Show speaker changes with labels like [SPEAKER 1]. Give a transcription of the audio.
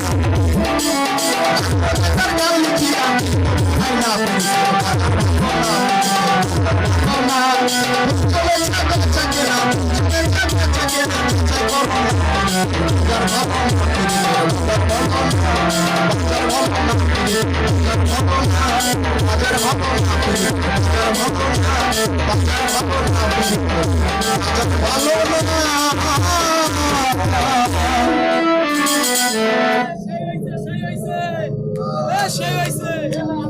[SPEAKER 1] হইছে সেই Ashley.